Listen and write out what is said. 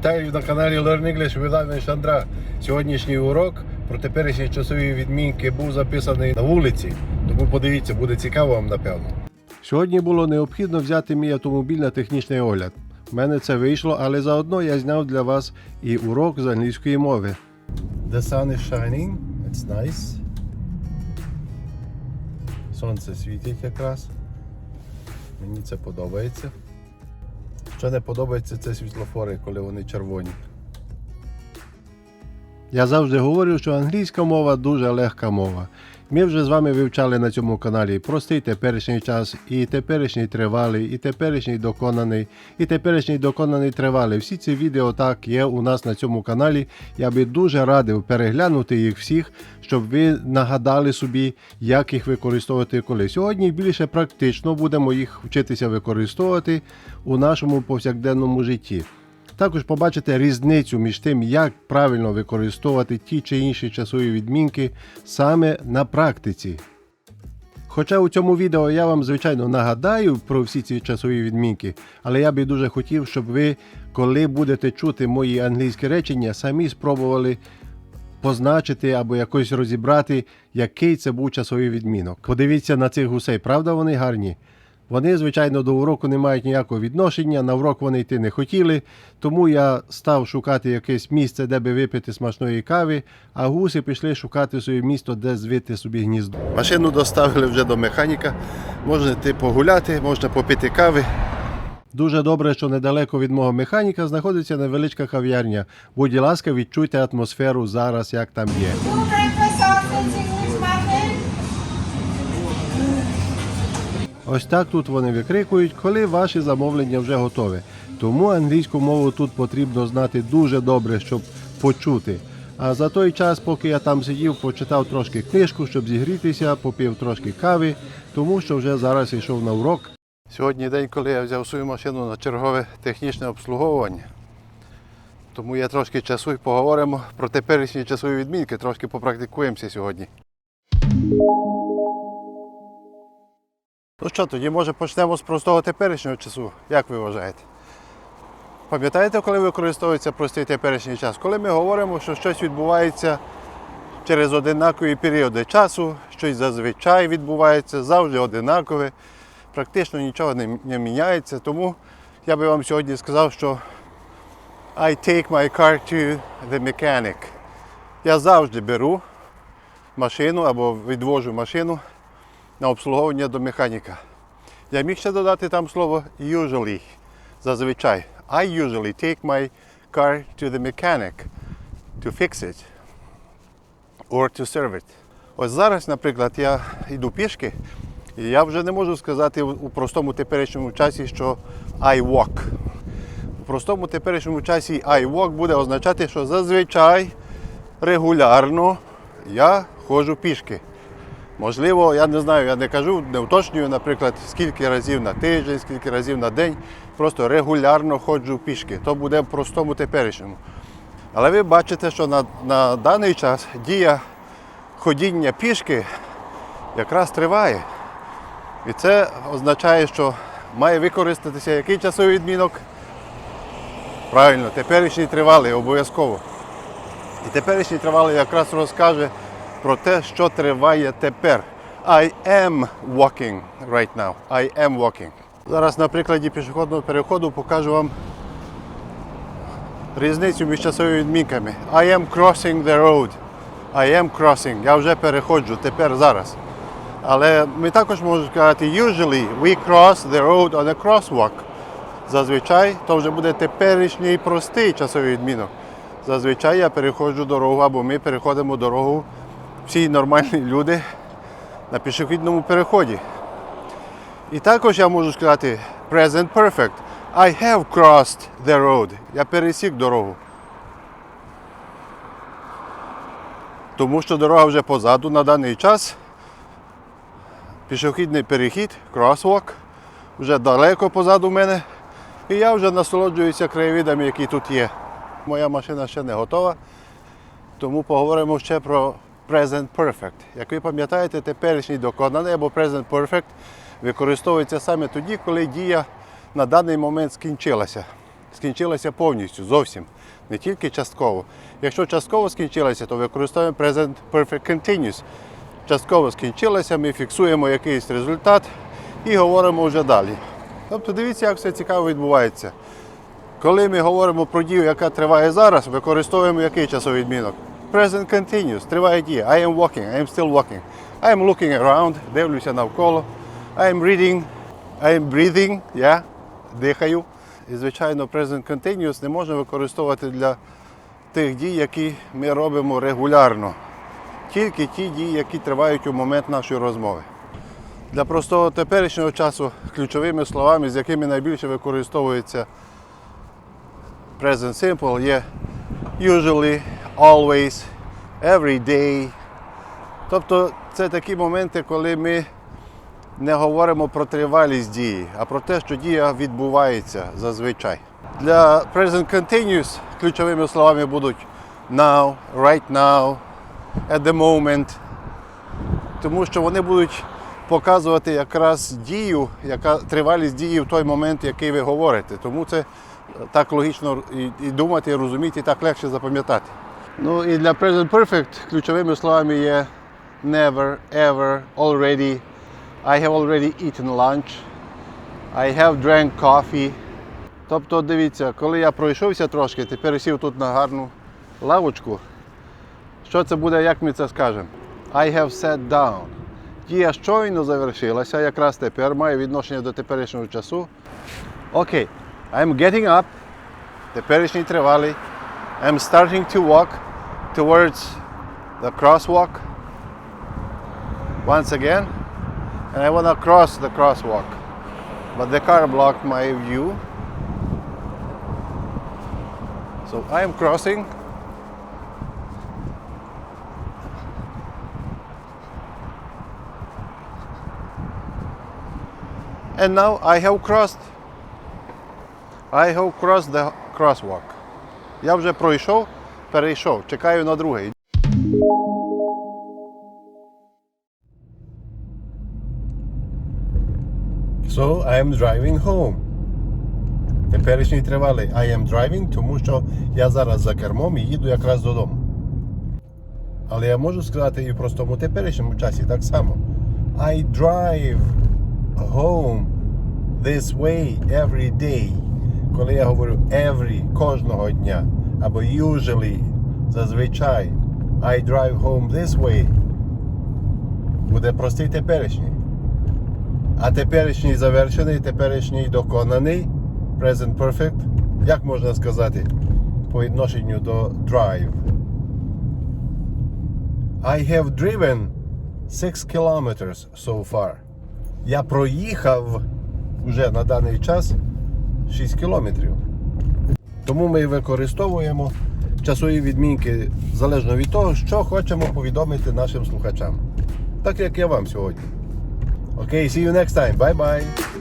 Вітаю на каналі Learn English with Anish Андра. Сьогоднішній урок про теперішні часові відмінки був записаний на вулиці, тому подивіться, буде цікаво вам напевно. Сьогодні було необхідно взяти мій автомобіль на технічний огляд. У мене це вийшло, але заодно я зняв для вас і урок з англійської мови. The sun is shining, it's nice. Сонце світить якраз. Мені це подобається. Що не подобається, це світлофори, коли вони червоні. Я завжди говорю, що англійська мова дуже легка мова. Ми вже з вами вивчали на цьому каналі простий теперішній час, і теперішній тривалий, і теперішній доконаний, і теперішній доконаний тривалий. Всі ці відео так є у нас на цьому каналі. Я би дуже радив переглянути їх всіх, щоб ви нагадали собі, як їх використовувати коли. Сьогодні більше практично будемо їх вчитися використовувати у нашому повсякденному житті. Також побачите різницю між тим, як правильно використовувати ті чи інші часові відмінки саме на практиці. Хоча у цьому відео я вам, звичайно, нагадаю про всі ці часові відмінки, але я би дуже хотів, щоб ви, коли будете чути мої англійські речення, самі спробували позначити або якось розібрати, який це був часовий відмінок. Подивіться на цих гусей, правда вони гарні? Вони, звичайно, до уроку не мають ніякого відношення, на урок вони йти не хотіли, тому я став шукати якесь місце, де би випити смачної кави, а гуси пішли шукати своє місто, де звити собі гніздо. Машину доставили вже до механіка, можна йти погуляти, можна попити кави. Дуже добре, що недалеко від мого механіка знаходиться невеличка кав'ярня. Будь ласка, відчуйте атмосферу зараз, як там є. Ось так тут вони викрикують, коли ваші замовлення вже готові. Тому англійську мову тут потрібно знати дуже добре, щоб почути. А за той час, поки я там сидів, почитав трошки книжку, щоб зігрітися, попив трошки кави, тому що вже зараз йшов на урок. Сьогодні день, коли я взяв свою машину на чергове технічне обслуговування. Тому я трошки часу і поговоримо про теперішні часові відмінки, трошки попрактикуємося сьогодні. Ну що, тоді може почнемо з простого теперішнього часу. Як ви вважаєте? Пам'ятаєте, коли використовується простий теперішній час? Коли ми говоримо, що щось відбувається через одинакові періоди часу, щось зазвичай відбувається, завжди одинакове, практично нічого не, не міняється. Тому я би вам сьогодні сказав, що I take my car to the mechanic. Я завжди беру машину або відвожу машину на обслуговування до механіка. Я міг ще додати там слово usually. Зазвичай. I usually take my car to the mechanic to fix it or to serve it. Ось зараз, наприклад, я йду пішки, і я вже не можу сказати у простому теперішньому часі, що I walk. У простому теперішньому часі I walk буде означати, що зазвичай регулярно я ходжу пішки. Можливо, я не знаю, я не кажу, не уточнюю, наприклад, скільки разів на тиждень, скільки разів на день. Просто регулярно ходжу пішки. То буде в простому теперішньому. Але ви бачите, що на, на даний час дія ходіння пішки якраз триває. І це означає, що має використатися який часовий відмінок? Правильно, теперішній тривалий обов'язково. І теперішній тривалий якраз розкаже про те, що триває тепер. I am walking right now. I am walking. Зараз на прикладі пішохідного переходу покажу вам різницю між часовими відмінками. I am crossing the road. I am crossing. Я вже переходжу тепер зараз. Але ми також можемо сказати usually we cross the road on a crosswalk. Зазвичай то вже буде теперішній простий часовий відмінок. Зазвичай я переходжу дорогу або ми переходимо дорогу всі нормальні люди на пішохідному переході. І також я можу сказати present perfect. I have crossed the road. Я пересік дорогу. Тому що дорога вже позаду на даний час. Пішохідний перехід, crosswalk, вже далеко позаду мене. І я вже насолоджуюся краєвидами, які тут є. Моя машина ще не готова, тому поговоримо ще про Present Perfect. Як ви пам'ятаєте, теперішній доконаний або Present Perfect використовується саме тоді, коли дія на даний момент скінчилася. скінчилася повністю, зовсім, не тільки частково. Якщо частково скінчилася, то використовуємо Present Perfect Continuous. Частково скінчилася, ми фіксуємо якийсь результат і говоримо вже далі. Тобто дивіться, як все цікаво відбувається. Коли ми говоримо про дію, яка триває зараз, використовуємо який часовий відмінок? Present continuous, триває дія. I am walking, I am still walking. I am looking around, дивлюся навколо. I am reading, I am breathing, я дихаю. І, звичайно, present continuous не можна використовувати для тих дій, які ми робимо регулярно. Тільки ті дії, які тривають у момент нашої розмови. Для простого теперішнього часу ключовими словами, з якими найбільше використовується present simple є usually, always, every day. Тобто це такі моменти, коли ми не говоримо про тривалість дії, а про те, що дія відбувається зазвичай. Для present continuous ключовими словами будуть now, right now, at the moment, тому що вони будуть показувати якраз дію, яка тривалість дії в той момент, який ви говорите. Тому це так логічно і, думати, і розуміти, і так легше запам'ятати. Ну і для Present Perfect ключовими словами є never, ever, already. I have already eaten lunch. I have drank coffee. Тобто, дивіться, коли я пройшовся трошки, тепер сів тут на гарну лавочку. Що це буде, як ми це скажемо? I have sat down. Дія щойно завершилася, якраз тепер має відношення до теперішнього часу. Окей. I'm getting up. Теперішній тривалий. I'm starting to walk towards the crosswalk. Once again. And I want to cross the crosswalk. But the car blocked my view. So I am crossing. And now I have crossed. I have crossed the crosswalk. Я вже пройшов, перейшов, чекаю на другий. So I am driving home. Теперішній тривалий I am driving, тому що я зараз за кермом і їду якраз додому. Але я можу сказати і в простому теперішньому часі так само. I drive home this way every day. Коли я говорю every кожного дня або usually зазвичай I drive home this way. Буде простий теперішній. А теперішній завершений, теперішній доконаний, present perfect, як можна сказати по відношенню до drive? I have driven 6 kilometers so far. Я проїхав вже на даний час 6 кілометрів. Тому ми використовуємо часові відмінки залежно від того, що хочемо повідомити нашим слухачам. Так як я вам сьогодні. Okay, see you next time. Bye bye.